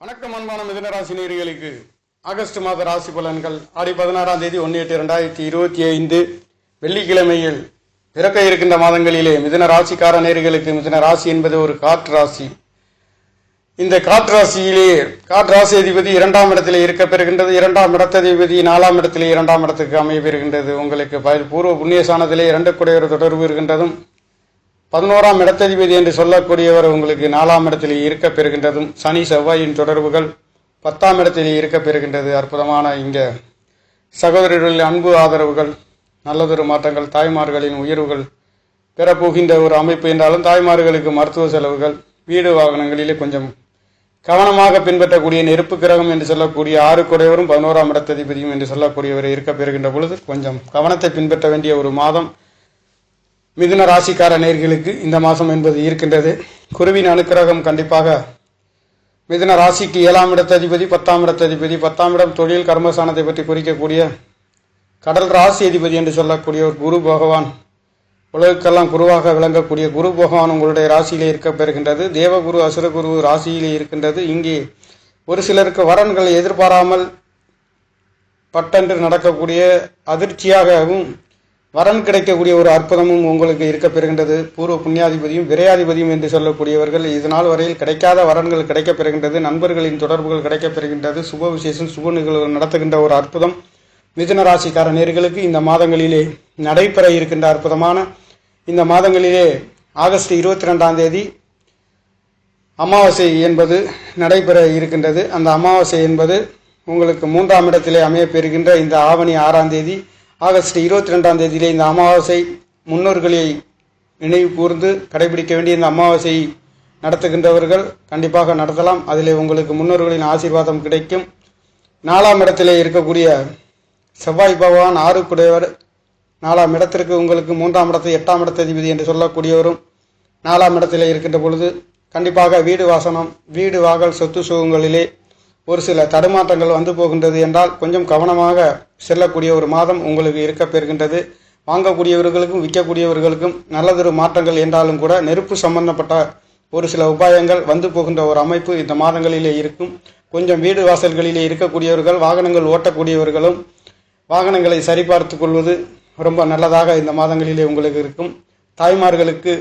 வணக்கம் அன்பான மிதனராசி ராசி ஆகஸ்ட் மாத ராசி பலன்கள். ஆடி பதினாறாம் தேதி ஒன்று எட்டு ரெண்டாயிரத்தி இருபத்தி ஐந்து. வெள்ளிக்கிழமையில் பிறக்க இருக்கின்ற மாதங்களிலே மிதன ராசிக்கார நேர்களுக்கு மிதன ராசி என்பது ஒரு காற்று ராசி. இந்த காற்று ராசியிலே காற்று ராசி அதிபதி இரண்டாம் இடத்திலே இருக்க பெறுகின்றது. இரண்டாம் இடத்ததிபதி நாலாம் இடத்திலே இரண்டாம் இடத்துக்கு அமைய பெறுகின்றது. உங்களுக்கு பூர்வ புண்ணியசானத்திலே இரண்டு குடையொரு தொடர்பு இருக்கின்றதும் பதினோராம் இடத்ததிபதி என்று சொல்லக்கூடியவர் உங்களுக்கு நாலாம் இடத்தில் இருக்க பெறுகின்றதும் சனி செவ்வாயின் தொடர்புகள் பத்தாம் இடத்தில் இருக்க பெறுகின்றது. அற்புதமான இங்க சகோதரர்களின் அன்பு ஆதரவுகள் நல்லதொரு மாற்றங்கள் தாய்மார்களின் உயர்வுகள் பெறப்போகின்ற ஒரு அமைப்பு என்றாலும் தாய்மார்களுக்கு மருத்துவ செலவுகள் வீடு வாகனங்களிலே கொஞ்சம் கவனமாக பின்பற்றக்கூடிய நெருப்பு கிரகம் என்று சொல்லக்கூடிய ஆறு குறைவரும் பதினோராம் இடத்ததிபதியும் என்று சொல்லக்கூடியவர் இருக்க பெறுகின்ற பொழுது கொஞ்சம் கவனத்தை பின்பற்ற வேண்டிய ஒரு மாதம். மிதுன ராசிக்கார நேர்களுக்கு இந்த மாதம் என்பது இருக்கின்றது. குருவின் அனுக்கிரகம் கண்டிப்பாக மிதுன ராசிக்கு ஏழாம் இடத்ததிபதி பத்தாம் இடத்ததிபதி பத்தாம் இடம் தொழில் கர்மஸ்தானத்தை பற்றி குறிக்கக்கூடிய கடல் ராசி அதிபதி என்று சொல்லக்கூடிய ஒரு குரு பகவான். உலகுக்கெல்லாம் குருவாக விளங்கக்கூடிய குரு பகவான் உங்களுடைய ராசியிலே இருக்க பெறுகின்றது. தேவகுரு அசுரகுரு ராசியிலே இருக்கின்றது. இங்கே ஒரு சிலருக்கு வரன்களை எதிர்பாராமல் பட்டென்று நடக்கக்கூடிய அதிர்ச்சியாகவும் வரன் கிடைக்கக்கூடிய ஒரு அற்புதமும் உங்களுக்கு இருக்க பெறுகின்றது. பூர்வ புண்ணியாதிபதியும் விரையாதிபதியும் என்று சொல்லக்கூடியவர்கள் இதனால் வரையில் கிடைக்காத வரன்கள் கிடைக்க பெறுகின்றது. நண்பர்களின் தொடர்புகள் கிடைக்க பெறுகின்றது. சுப விசேஷம் சுப நிகழ்வு நடத்துகின்ற ஒரு அற்புதம். மிதுன ராசிக்கார நேர்களுக்கு இந்த மாதங்களிலே நடைபெற இருக்கின்ற அற்புதமான இந்த மாதங்களிலே ஆகஸ்ட் இருபத்தி ரெண்டாம் தேதி அமாவாசை என்பது நடைபெற இருக்கின்றது. அந்த அமாவாசை என்பது உங்களுக்கு மூன்றாம் இடத்திலே அமையப்பெறுகின்ற இந்த ஆவணி ஆறாம் தேதி ஆகஸ்ட் இருபத்தி ரெண்டாம் தேதியிலே இந்த அமாவாசை முன்னோர்களை நினைவு கூர்ந்து கடைபிடிக்க வேண்டிய இந்த அமாவாசை நடத்துகின்றவர்கள் கண்டிப்பாக நடத்தலாம். அதில் உங்களுக்கு முன்னோர்களின் ஆசீர்வாதம் கிடைக்கும். நாலாம் இடத்திலே இருக்கக்கூடிய செவ்வாய் பகவான் ஆறுக்குடையவர். நாலாம் இடத்திற்கு உங்களுக்கு மூன்றாம் இடத்தை எட்டாம் இடத்ததிபதி என்று சொல்லக்கூடியவரும் நாலாம் இடத்தில் இருக்கின்ற பொழுது கண்டிப்பாக வீடு வாசனம் வீடு வாகல் சொத்து சுகங்களிலே ஒரு சில தடுமாற்றங்கள் வந்து போகின்றது என்றால் கொஞ்சம் கவனமாக செல்லக்கூடிய ஒரு மாதம் உங்களுக்கு இருக்க பெறுகின்றது. வாங்கக்கூடியவர்களுக்கும் விற்கக்கூடியவர்களுக்கும் நல்லதொரு மாற்றங்கள் என்றாலும் கூட நெருப்பு சம்பந்தப்பட்ட ஒரு சில உபாயங்கள் வந்து போகின்ற ஒரு அமைப்பு இந்த மாதங்களிலே இருக்கும். கொஞ்சம் வீடு வாசல்களிலே இருக்கக்கூடியவர்கள் வாகனங்கள் ஓட்டக்கூடியவர்களும் வாகனங்களை சரிபார்த்து கொள்வது ரொம்ப நல்லதாக இந்த மாதங்களிலே உங்களுக்கு இருக்கும். தாய்மார்களுக்கு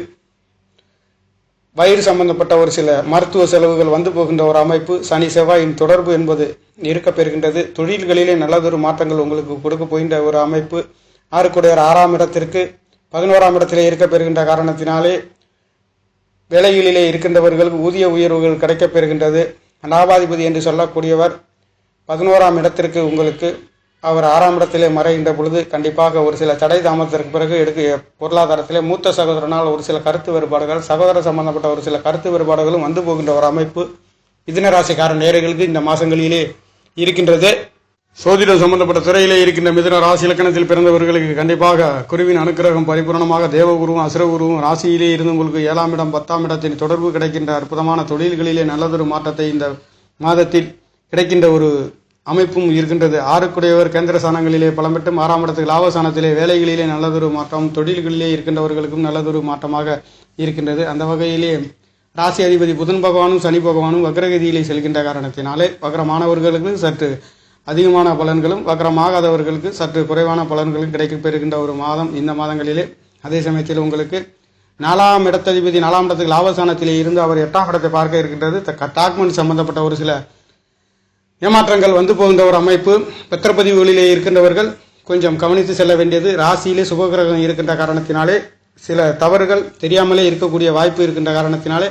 வயிறு சம்பந்தப்பட்ட ஒரு சில மருத்துவ செலவுகள் வந்து போகின்ற ஒரு அமைப்பு சனி செவ்வாயின் தொடர்பு என்பது இருக்க பெறுகின்றது. தொழில்களிலே நல்லதொரு மாற்றங்கள் உங்களுக்கு கொடுக்க போகின்ற ஒரு அமைப்பு. ஆறுக்குடையர் ஆறாம் இடத்திற்கு பதினோராம் இடத்திலே இருக்க பெறுகின்ற காரணத்தினாலே வேலைகளிலே இருக்கின்றவர்களுக்கு ஊதிய உயர்வுகள் கிடைக்கப் பெறுகின்றது. லாபாதிபதி என்று சொல்லக்கூடியவர் பதினோராம் இடத்திற்கு உங்களுக்கு அவர் ஆறாம் இடத்திலே மறைகின்ற பொழுது கண்டிப்பாக ஒரு சில தடை தாமதத்திற்கு பிறகு எடுக்க பொருளாதாரத்திலே மூத்த சகோதரனால் ஒரு சில கருத்து வேறுபாடுகள் சகோதர சம்பந்தப்பட்ட ஒரு சில கருத்து வேறுபாடுகளும் வந்து போகின்ற ஒரு அமைப்பு மிதுன ராசிக்கார இந்த மாதங்களிலே இருக்கின்றது. சோதிடம் சம்பந்தப்பட்ட துறையிலே இருக்கின்ற மிதுன ராசி இலக்கணத்தில் பிறந்தவர்களுக்கு கண்டிப்பாக குருவின் அனுக்கிரகம் பரிபூரணமாக தேவகுருவும் அசுரகுருவும் ராசியிலே இருந்து உங்களுக்கு ஏழாம் இடம் பத்தாம் இடத்தின் தொடர்பு கிடைக்கின்ற அற்புதமான தொழில்களிலே நல்லதொரு மாற்றத்தை இந்த மாதத்தில் கிடைக்கின்ற ஒரு அமைப்பும் இருக்கின்றது. ஆறுக்குடையவர் கேந்திர சாணங்களிலே பலம்பெற்றும் ஆறாம் இடத்துக்கு லாபஸ்தானத்திலே வேலைகளிலே நல்லதொரு மாற்றம் தொழில்களிலே இருக்கின்றவர்களுக்கும் நல்லதொரு மாற்றமாக இருக்கின்றது. அந்த வகையிலே ராசி அதிபதி புதன் பகவானும் சனி பகவானும் வக்ரகதியிலே செல்கின்ற காரணத்தினாலே வக்ரமானவர்களுக்கு சற்று அதிகமான பலன்களும் வக்ரமாகாதவர்களுக்கு சற்று குறைவான பலன்களும் கிடைக்கப்பெறுகின்ற ஒரு மாதம் இந்த மாதங்களிலே. அதே சமயத்தில் உங்களுக்கு நாலாம் இடத்ததிபதி நாலாம் இடத்துக்கு லாபஸ்தானத்திலே இருந்து அவர் எட்டாம் இடத்தை பார்க்க இருக்கின்றது. த- டாக்குமெண்ட் சம்பந்தப்பட்ட ஒரு சில ஏமாற்றங்கள் வந்து போகின்ற ஒரு அமைப்பு பத்திரப்பதிவுகளிலே இருக்கின்றவர்கள் கொஞ்சம் கவனித்து செல்ல வேண்டியது. ராசியிலே சுபகிரகம் இருக்கின்ற காரணத்தினாலே சில தவறுகள் தெரியாமலே இருக்கக்கூடிய வாய்ப்பு இருக்கின்ற காரணத்தினாலே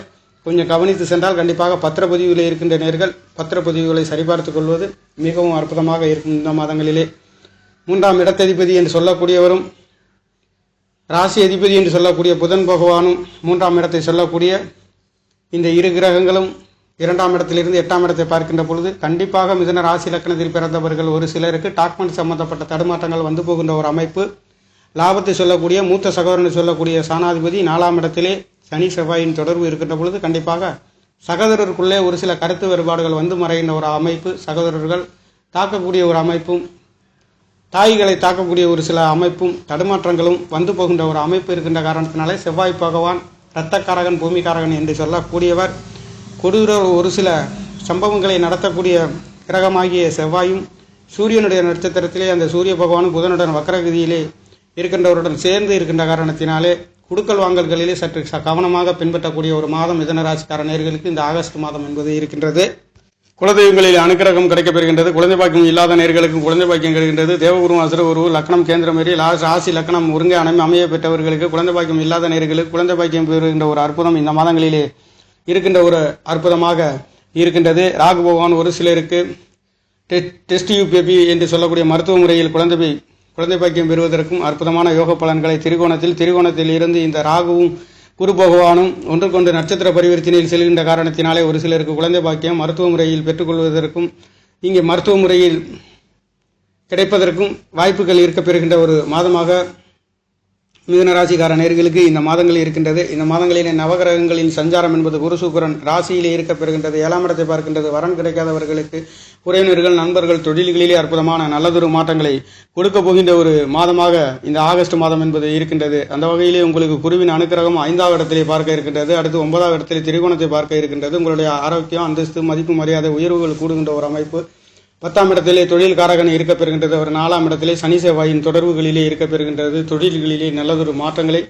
கொஞ்சம் கவனித்து சென்றால் கண்டிப்பாக பத்திரப்பதிவுகளில் இருக்கின்ற நேர்கள் பத்திரப்பதிவுகளை சரிபார்த்துக் கொள்வது மிகவும் அற்புதமாக இருக்கும் இந்த மாதங்களிலே. மூன்றாம் இடத்ததிபதி என்று சொல்லக்கூடியவரும் ராசி அதிபதி என்று சொல்லக்கூடிய புதன் பகவானும் மூன்றாம் இடத்தை சொல்லக்கூடிய இந்த இரு கிரகங்களும் இரண்டாம் இடத்திலிருந்து எட்டாம் இடத்தை பார்க்கின்ற பொழுது கண்டிப்பாக மிதன ராசி லக்னத்தில் பிறந்தவர்கள் ஒரு சிலருக்கு டாக்குமெண்ட் சம்பந்தப்பட்ட தடுமாற்றங்கள் வந்து போகின்ற ஒரு அமைப்பு. லாபத்தை சொல்லக்கூடிய மூத்த சகோதரன் சொல்லக்கூடிய சாணாதிபதி நாலாம் இடத்திலே சனி செவ்வாயின் தொடர்பு இருக்கின்ற பொழுது கண்டிப்பாக சகோதரருக்குள்ளே ஒரு சில கருத்து வேறுபாடுகள் வந்து மறைகின்ற ஒரு அமைப்பு சகோதரர்கள் தாக்கக்கூடிய ஒரு அமைப்பும் தாய்களை தாக்கக்கூடிய ஒரு சில அமைப்பும் தடுமாற்றங்களும் வந்து போகின்ற ஒரு அமைப்பு இருக்கின்ற காரணத்தினாலே செவ்வாய் பகவான் இரத்தக்காரகன் பூமிக்காரகன் என்று சொல்லக்கூடியவர். கொடூர ஒரு சில சம்பவங்களை நடத்தக்கூடிய கிரகமாகிய செவ்வாயும் சூரியனுடைய நட்சத்திரத்திலே அந்த சூரிய பகவானும் புதனுடன் வக்கரகதியிலே இருக்கின்றவருடன் சேர்ந்து இருக்கின்ற காரணத்தினாலே குடுக்கல் வாங்கல்களிலே சற்று ச- கவனமாக பின்பற்றக்கூடிய ஒரு மாதம் மிதனராசிக்கார நேர்களுக்கு இந்த ஆகஸ்ட் மாதம் என்பது இருக்கின்றது. குலதெய்வங்களில் அனுக்கிரகம் கிடைக்கப்பெறுகின்றது. குழந்தை பாக்கியம் இல்லாத நேர்களுக்கும் குழந்தை பாக்கியம் கிடைக்கின்றது. தேவகுரு அசுர உருவு லக்னம் கேந்திரம் லா- ராசி லக்னம் ஒருங்கே அமை அமைய பெற்றவர்களுக்கு குழந்தை பாக்கியம் இல்லாத நேர்களுக்கு குழந்தை பாக்கியம் பெறுகின்ற ஒரு அற்புதம் இந்த மாதங்களிலே இருக்கின்ற ஒரு அற்புதமாக இருக்கின்றது. ராகு பகவான் ஒரு சிலருக்கு டெஸ்ட் யூபிபி என்று சொல்லக்கூடிய மருத்துவ முறையில் குழந்தை குழந்தை பாக்கியம் பெறுவதற்கும் அற்புதமான யோக பலன்களை திரிகோணத்தில் திரிகோணத்தில் இருந்து இந்த ராகுவும் குரு பகவானும் ஒன்றுக்கொண்டு நட்சத்திர பரிவர்த்தனையில் செல்கின்ற காரணத்தினாலே ஒரு சிலருக்கு குழந்தை பாக்கியம் மருத்துவ முறையில் பெற்றுக்கொள்வதற்கும் இங்கே மருத்துவ முறையில் கிடைப்பதற்கும் வாய்ப்புகள் இருக்க பெறுகின்ற ஒரு மாதமாக மிதுனராசிக்கார நேர்களுக்கு இந்த மாதங்கள் இருக்கின்றது. இந்த மாதங்களிலே நவகிரகங்களின் சஞ்சாரம் என்பது குரு சுக்கிரன் ராசியிலே இருக்க பெறுகின்றது. ஏழாம் இடத்தை பார்க்கின்றது. வரன் கிடைக்காதவர்களுக்கு உறவினர்கள் நண்பர்கள் தொழில்களிலே அற்புதமான நல்லதொரு மாற்றங்களை கொடுக்க போகின்ற ஒரு மாதமாக இந்த ஆகஸ்ட் மாதம் என்பது இருக்கின்றது. அந்த வகையிலே உங்களுக்கு குருவின் அனுக்கிரகம் ஐந்தாவது இடத்திலே பார்க்க இருக்கின்றது. அடுத்து ஒன்பதாவது இடத்திலே திரிகோணத்தை பார்க்க இருக்கின்றது. உங்களுடைய ஆரோக்கியம் அந்தஸ்து மதிப்பு மரியாதை உயர்வுகள் கூடுகின்ற ஒரு அமைப்பு. பத்தாம் இடத்திலே தொழில் காரகன் இருக்க பெறுகின்றது. அவர் நாலாம் இடத்திலே சனி செவ்வாயின் தொடர்புகளிலே இருக்க பெறுகின்றது. தொழில்களிலே நல்லதொரு மாற்றங்களை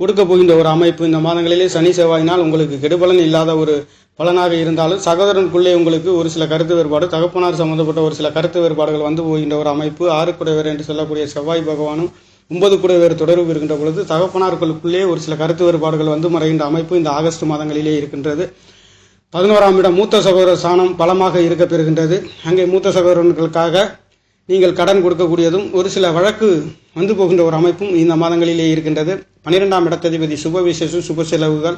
கொடுக்க போகின்ற ஒரு அமைப்பு. இந்த மாதங்களிலே சனி செவ்வாயினால் உங்களுக்கு கெடுபலன் இல்லாத ஒரு பலனாக இருந்தாலும் சகோதரனுக்குள்ளே உங்களுக்கு ஒரு சில கருத்து வேறுபாடு தகப்பனார் சம்பந்தப்பட்ட ஒரு சில கருத்து வேறுபாடுகள் வந்து போகின்ற ஒரு அமைப்பு. ஆறு குடைவர் என்று சொல்லக்கூடிய செவ்வாய் பகவானும் ஒன்பது குடைவர் தொடர்பு இருக்கின்ற பொழுது தகப்பனார்களுக்குள்ளே ஒரு சில கருத்து வேறுபாடுகள் வந்து மறைகின்ற அமைப்பு இந்த ஆகஸ்ட் மாதங்களிலே இருக்கின்றது. பதினோராம் இடம் மூத்த சகோதர சாணம் பலமாக இருக்க பெறுகின்றது. அங்கே மூத்த சகோதரர்களுக்காக நீங்கள் கடன் கொடுக்கக்கூடியதும் ஒரு சில வழக்கு வந்து போகின்ற ஒரு அமைப்பும் இந்த மாதங்களிலே இருக்கின்றது. பன்னிரெண்டாம் இடத்ததிபதி சுப விசேஷம் சுப செலவுகள்.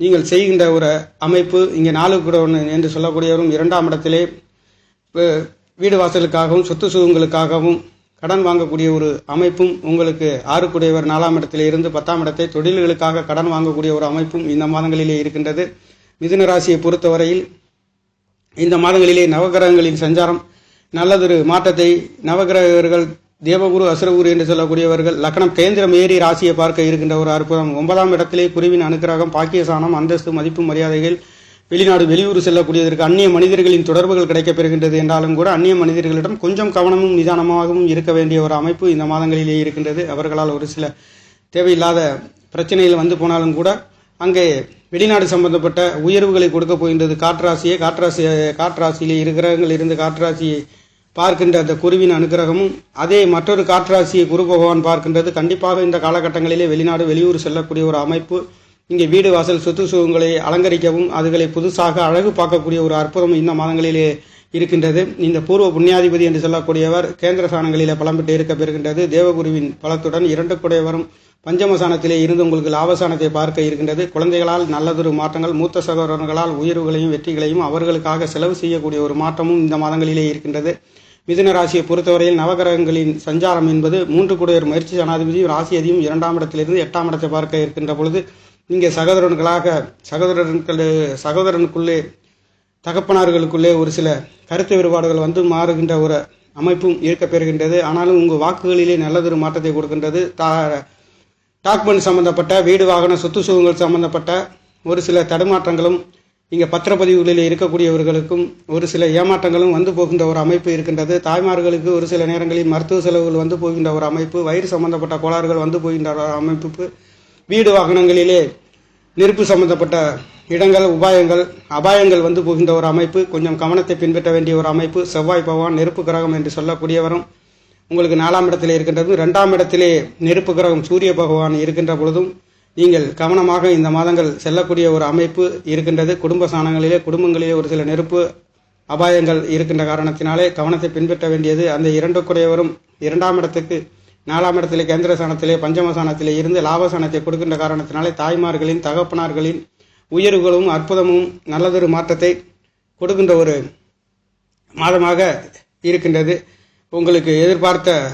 நீங்கள் செய்கின்ற ஒரு அமைப்பு இங்கே நாலு கூட ஒன்று என்று சொல்லக்கூடியவரும் இரண்டாம் இடத்திலே வீடு வாசலுக்காகவும் சொத்து சுகங்களுக்காகவும் கடன் வாங்கக்கூடிய ஒரு அமைப்பும் உங்களுக்கு ஆறுக்குடையவர் நாலாம் இடத்திலே இருந்து பத்தாம் இடத்தை தொழில்களுக்காக கடன் வாங்கக்கூடிய ஒரு அமைப்பும் இந்த மாதங்களிலே இருக்கின்றது. மிதுன ராசியை பொறுத்தவரையில் இந்த மாதங்களிலே நவகிரகங்களின் சஞ்சாரம் நல்லதொரு மாற்றத்தை நவகிரகர்கள் தேவகுரு அசுரகுரு என்று சொல்லக்கூடியவர்கள் லக்னம் கேந்திரம் ஏறி ராசியை பார்க்க இருக்கின்ற ஒரு அற்புதம். ஒன்பதாம் இடத்திலே குருவின் அனுக்கிரகம் பாக்கியசானம் அந்தஸ்து மதிப்பு மரியாதைகள் வெளிநாடு வெளியூர் செல்லக்கூடியதற்கு அந்நிய மனிதர்களின் தொடர்புகள் கிடைக்கப்பெறுகின்றது என்றாலும் கூட அந்நிய மனிதர்களிடம் கொஞ்சம் கவனமும் நிதானமாகவும் இருக்க வேண்டிய ஒரு அமைப்பு இந்த மாதங்களிலே இருக்கின்றது. அவர்களால் ஒரு சில தேவையில்லாத பிரச்சனைகள் வந்து போனாலும் கூட அங்கே வெளிநாடு சம்பந்தப்பட்ட உயர்வுகளை கொடுக்க போகின்றது. காற்றாசியை காற்றாசி காற்றாசியிலே இருக்கிறவங்கள் இருந்து காற்றாசியை பார்க்கின்ற அந்த குருவின் அனுகிரகமும் அதே மற்றொரு காற்றாசியை குரு பகவான் பார்க்கின்றது. கண்டிப்பாக இந்த காலகட்டங்களிலே வெளிநாடு வெளியூர் செல்லக்கூடிய ஒரு அமைப்பு இங்கே வீடு வாசல் சொத்து சுகங்களை அலங்கரிக்கவும் அதுகளை புதுசாக அழகு பார்க்கக்கூடிய ஒரு அற்புதம் இந்த மாதங்களிலே இருக்கின்றது. இந்த பூர்வ புண்ணியாதிபதி என்று சொல்லக்கூடியவர் கேந்திர சாணங்களில் பலம் பெற்று இருக்க பெறுகின்றது. தேவகுருவின் பலத்துடன் இரண்டு குடையவரும் பஞ்சமசானத்திலே இருந்து உங்களுக்கு லாபசானத்தை பார்க்க இருக்கின்றது. குழந்தைகளால் நல்லதொரு மாற்றங்கள் மூத்த சகோதரர்களால் உயர்வுகளையும் வெற்றிகளையும் அவர்களுக்காக செலவு செய்யக்கூடிய ஒரு மாற்றமும் இந்த மாதங்களிலே இருக்கின்றது. மிதுன ராசியை பொறுத்தவரையில் நவகிரகங்களின் சஞ்சாரம் என்பது மூன்று குடையர் முயற்சி ஜனாதிபதியும் ராசி அதியும் இரண்டாம் இடத்திலிருந்து எட்டாம் இடத்தை பார்க்க இருக்கின்ற பொழுது இங்கே சகோதரன்களாக சகோதரன்கள் சகோதரனுக்குள்ளே தகப்பனார்களுக்குள்ளே ஒரு சில கருத்து வேறுபாடுகள் வந்து மாறுகின்ற ஒரு அமைப்பும் இருக்கப்பெறுகின்றது ஆனாலும் உங்கள் வாக்குகளிலே நல்லதொரு மாற்றத்தை கொடுக்கின்றது. தா டாக்குமெண்ட் சம்பந்தப்பட்ட வீடு வாகன சொத்து சுகங்கள் சம்பந்தப்பட்ட ஒரு சில தடுமாற்றங்களும் இங்கே பத்திரப்பதிவுகளில் இருக்கக்கூடியவர்களுக்கும் ஒரு சில ஏமாற்றங்களும் வந்து போகின்ற ஒரு அமைப்பு இருக்கின்றது. தாய்மார்களுக்கு ஒரு சில நேரங்களில் மருத்துவ செலவுகள் வந்து போகின்ற ஒரு அமைப்பு. வயிறு சம்பந்தப்பட்ட கோளாறுகள் வந்து போகின்ற ஒரு அமைப்பு. வீடு வாகனங்களிலே நெருப்பு சம்பந்தப்பட்ட இடங்கள் உபாயங்கள் அபாயங்கள் வந்து புகுந்த ஒரு அமைப்பு கொஞ்சம் கவனத்தை பின்பற்ற வேண்டிய ஒரு அமைப்பு செவ்வாய் பகவான் நெருப்பு கிரகம் என்று சொல்லக்கூடியவரும் உங்களுக்கு நாலாம் இடத்திலே இருக்கின்றதும் ரெண்டாம் இடத்திலே நெருப்பு கிரகம் சூரிய பகவான் இருக்கின்ற பொழுதும் நீங்கள் கவனமாக இந்த மாதங்கள் செல்லக்கூடிய ஒரு அமைப்பு இருக்கின்றது. குடும்ப சாணங்களிலே குடும்பங்களிலே ஒரு சில நெருப்பு அபாயங்கள் இருக்கின்ற காரணத்தினாலே கவனத்தை பின்பற்ற வேண்டியது. அந்த இரண்டுக்குடையவரும் இரண்டாம் இடத்துக்கு நாலாம் இடத்திலே கேந்திர சாணத்திலே பஞ்சம சாணத்திலே இருந்து லாபசானத்தை கொடுக்கின்ற காரணத்தினாலே தாய்மார்களின் தகப்பனார்களின் உயர்வுகளும் அற்புதமும் நல்லதொரு மாற்றத்தை கொடுக்கின்ற ஒரு மாதமாக இருக்கின்றது. உங்களுக்கு எதிர்பார்த்த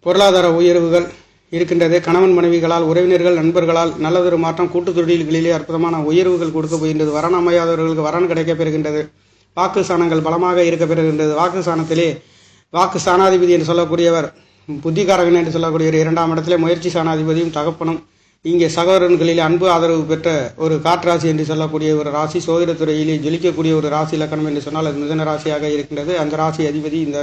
பொருளாதார உயர்வுகள் இருக்கின்றது. கணவன் மனைவிகளால் உறவினர்கள் நண்பர்களால் நல்லதொரு மாற்றம் கூட்டுத் தொழில்களிலே அற்புதமான உயர்வுகள் கொடுக்க போகின்றது. வரண் அமையாதவர்களுக்கு வரன் கிடைக்கப் பெறுகின்றது. வாக்கு சாணங்கள் பலமாக இருக்க பெறுகின்றது. வாக்கு சாணத்திலே வாக்கு சாணாதிபதி என்று சொல்லக்கூடியவர் புத்திகாரகன் என்று சொல்லக்கூடிய ஒரு இரண்டாம் இடத்திலே முயற்சி சாணாதிபதியும் தகப்பனும். இங்கே சகோதரன்களில் அன்பு ஆதரவு பெற்ற ஒரு காற்றாசி என்று சொல்லக்கூடிய ஒரு ராசி சோதிடத்துறையிலே ஜொலிக்கக்கூடிய ஒரு ராசி இலக்கணம் என்று சொன்னால் அது மிதன ராசியாக இருக்கின்றது. அந்த ராசி அதிபதி இந்த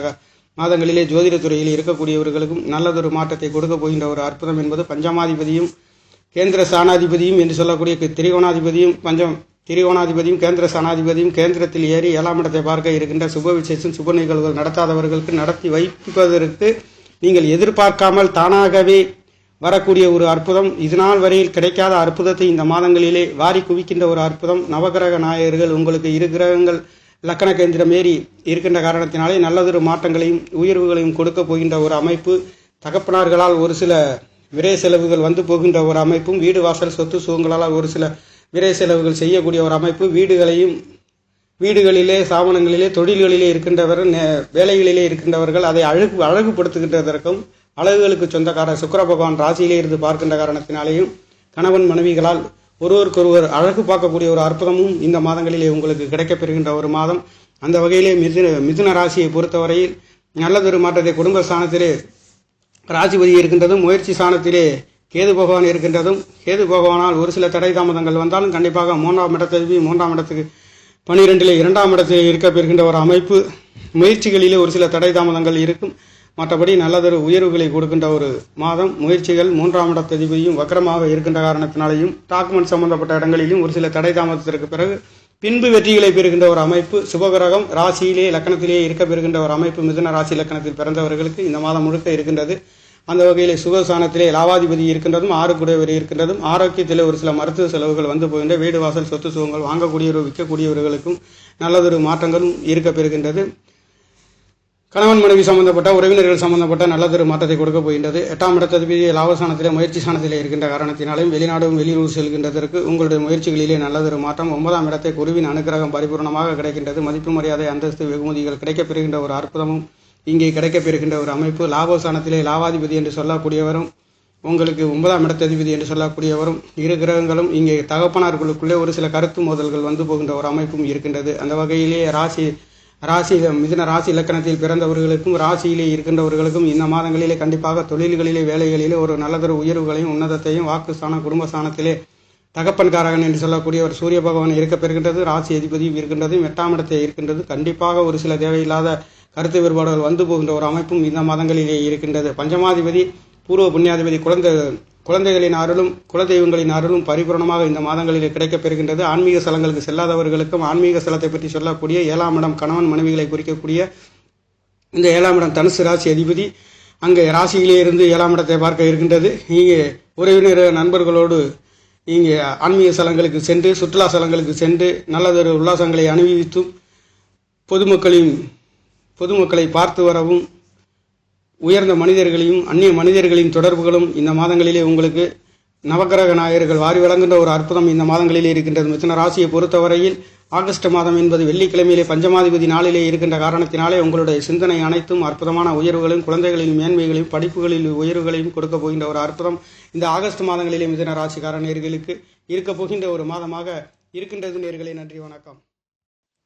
மாதங்களிலே ஜோதிடத்துறையில் இருக்கக்கூடியவர்களுக்கும் நல்லதொரு மாற்றத்தை கொடுக்க போகின்ற ஒரு அற்புதம் என்பது பஞ்சமாதிபதியும் கேந்திர சாணாதிபதியும் என்று சொல்லக்கூடிய திரிகோணாதிபதியும் பஞ்சம் திரிகோணாதிபதியும் கேந்திர சாணாதிபதியும் கேந்திரத்தில் ஏறி ஏழாம் இடத்தை பார்க்க இருக்கின்ற சுப விசேஷம் சுப நிகழ்வுகள் நடத்தாதவர்களுக்கு நடத்தி வைப்பதற்கு நீங்கள் எதிர்பார்க்காமல் தானாகவே வரக்கூடிய ஒரு அற்புதம். இதுநாள் வரையில் கிடைக்காத அற்புதத்தை இந்த மாதங்களிலே வாரி குவிக்கின்ற ஒரு அற்புதம். நவகிரக நாயகர்கள் உங்களுக்கு இரு கிரகங்கள் லக்கண கேந்திரம் ஏறி இருக்கின்ற காரணத்தினாலே நல்லதொரு மாற்றங்களையும் உயர்வுகளையும் கொடுக்க போகின்ற ஒரு அமைப்பு. தகப்பனார்களால் ஒரு சில விரை செலவுகள் வந்து போகின்ற ஒரு அமைப்பும் வீடு வாசல் சொத்து சுகங்களால் ஒரு சில விரை செலவுகள் செய்யக்கூடிய ஒரு அமைப்பு. வீடுகளையும் வீடுகளிலே சாமானங்களிலே தொழில்களிலே இருக்கின்றவர் நே- வேலைகளிலே இருக்கின்றவர்கள் அதை அழகு அழகுபடுத்துகின்றதற்கும் அழகுகளுக்கு சொந்தக்கார சுக்கர பகவான் ராசியிலே இருந்து பார்க்கின்ற காரணத்தினாலேயும் கணவன் மனைவிகளால் ஒருவருக்கொருவர் அழகு பார்க்கக்கூடிய ஒரு அற்புதமும் இந்த மாதங்களிலே உங்களுக்கு கிடைக்கப்பெறுகின்ற ஒரு மாதம். அந்த வகையிலே மிதுன மிதுன ராசியை பொறுத்தவரையில் நல்லதொரு மாற்றத்தை குடும்ப ஸ்தானத்திலே ராசிபதி இருக்கின்றதும் முயற்சி ஸ்தானத்திலே கேது பகவான் இருக்கின்றதும் கேது பகவானால் ஒரு சில தடை தாமதங்கள் வந்தாலும் கண்டிப்பாக மூன்றாம் இடத்தை மூன்றாம் இடத்துக்கு பனிரெண்டிலே இரண்டாம் இடத்தில் இருக்க பெறுகின்ற ஒரு அமைப்பு முயற்சிகளிலே ஒரு சில தடை தாமதங்கள் இருக்கும். மற்றபடி நல்லதொரு உயர்வுகளை கொடுக்கின்ற ஒரு மாதம் முயற்சிகள் மூன்றாம் இடத்ததிபதியும் வக்கரமாக இருக்கின்ற காரணத்தினாலேயும் டாக்குமெண்ட் சம்பந்தப்பட்ட இடங்களிலும் ஒரு சில தடை தாமதத்திற்கு பிறகு பின்பு வெற்றிகளை பெறுகின்ற ஒரு அமைப்பு சுபகிரகம் ராசியிலே லக்கணத்திலே இருக்க பெறுகின்ற ஒரு அமைப்பு மிதுன ராசி லக்கணத்தில் பிறந்தவர்களுக்கு இந்த மாதம் முழுக்க இருக்கின்றது. அந்த வகையில் சுகஸ்தானத்திலே லாவாதிபதி இருக்கின்றதும் ஆறு குடையவர் இருக்கின்றதும் ஆரோக்கியத்தில் ஒரு சில மருத்துவ செலவுகள் வந்து போகின்ற வீடு வாசல் சொத்து சுகங்கள் வாங்கக்கூடியவர் விற்கக்கூடியவர்களுக்கும் நல்லதொரு மாற்றங்களும் இருக்க பெறுகின்றது. கணவன் மனைவி சம்பந்தப்பட்ட உறவினர்கள் சம்பந்தப்பட்ட நல்லதொரு மாற்றத்தை கொடுக்க போகின்றது. எட்டாம் இடத்ததிபதி லாபஸ்தானத்திலே முயற்சி சாணத்திலே இருக்கின்ற காரணத்தினாலும் வெளிநாடும் வெளியூர் செல்கின்றதற்கு உங்களுடைய முயற்சிகளிலே நல்லதொரு மாற்றம் ஒன்பதாம் இடத்தை குருவின் அனுக்கிரகம் பரிபூர்ணமாக கிடைக்கின்றது. மதிப்பு மரியாதை அந்தஸ்து வெகுமதிகள் கிடைக்கப் பெறுகின்ற ஒரு அற்புதமும் இங்கே கிடைக்கப்பெறுகின்ற ஒரு அமைப்பு லாபஸ்தானத்திலே லாவாதிபதி என்று சொல்லக்கூடியவரும் உங்களுக்கு ஒன்பதாம் இடத்ததிபதி என்று சொல்லக்கூடியவரும் இரு கிரகங்களும் இங்கே தகப்பனார்களுக்குள்ளே ஒரு சில கருத்து மோதல்கள் வந்து போகின்ற ஒரு அமைப்பும் இருக்கின்றது. அந்த வகையிலே ராசி ராசி மிதன ராசி இலக்கணத்தில் பிறந்தவர்களுக்கும் ராசியிலே இருக்கின்றவர்களுக்கும் இந்த மாதங்களிலே கண்டிப்பாக தொழில்களிலே வேலைகளிலே ஒரு நல்லதொரு உயர்வுகளையும் உன்னதத்தையும் வாக்குஸ்தானம் குடும்பஸ்தானத்திலே தகப்பன்காரகன் என்று சொல்லக்கூடிய ஒரு சூரிய பகவான் இருக்க பெறுகின்றது ராசி அதிபதியும் இருக்கின்றது எட்டாம் இடத்தை இருக்கின்றது. கண்டிப்பாக ஒரு சில தேவையில்லாத கருத்து வேறுபாடுகள் வந்து போகின்ற ஒரு அமைப்பும் இந்த மதங்களிலே இருக்கின்றது. பஞ்சமாதிபதி பூர்வ புண்ணியாதிபதி குழந்தை குழந்தைகளின் அருளும் குலதெய்வங்களின் அருளும் பரிபூரணமாக இந்த மாதங்களிலே கிடைக்கப் பெறுகின்றது. ஆன்மீக ஸ்தலங்களுக்கு செல்லாதவர்களுக்கும் ஆன்மீக ஸ்தலத்தை பற்றி சொல்லக்கூடிய ஏழாம் இடம் கணவன் மனைவிகளை குறிக்கக்கூடிய இந்த ஏழாம் இடம் தனுசு ராசி அதிபதி. அங்கே ராசியிலே இருந்து ஏழாம் இடத்தை பார்க்க இருக்கின்றது. இங்கே உறவினர் நண்பர்களோடு இங்கே ஆன்மீக ஸ்தலங்களுக்கு சென்று சுற்றுலா ஸ்தலங்களுக்கு சென்று நல்லதொரு உல்லாசங்களை அனுபவித்தும் பொதுமக்களின் பொதுமக்களை பார்த்து வரவும் உயர்ந்த மனிதர்களையும் அந்நிய மனிதர்களின் தொடர்புகளும் இந்த மாதங்களிலே உங்களுக்கு நவக்கிரக நாயகர்கள் வாரி வழங்குகின்ற ஒரு அற்புதம் இந்த மாதங்களிலே இருக்கின்றது. மிதன ராசியை பொறுத்தவரையில் ஆகஸ்ட் மாதம் என்பது வெள்ளிக்கிழமையிலே பஞ்சமாதிபதி நாளிலே இருக்கின்ற காரணத்தினாலே உங்களுடைய சிந்தனை அனைத்தும் அற்புதமான உயர்வுகளையும் குழந்தைகளின் மேன்மைகளையும் படிப்புகளில் உயர்வுகளையும் கொடுக்க போகின்ற ஒரு அற்புதம் இந்த ஆகஸ்ட் மாதங்களிலே மிதன ராசிக்கார நேர்களுக்கு இருக்கப் போகின்ற ஒரு மாதமாக இருக்கின்றது நேர்களை நன்றி வணக்கம்.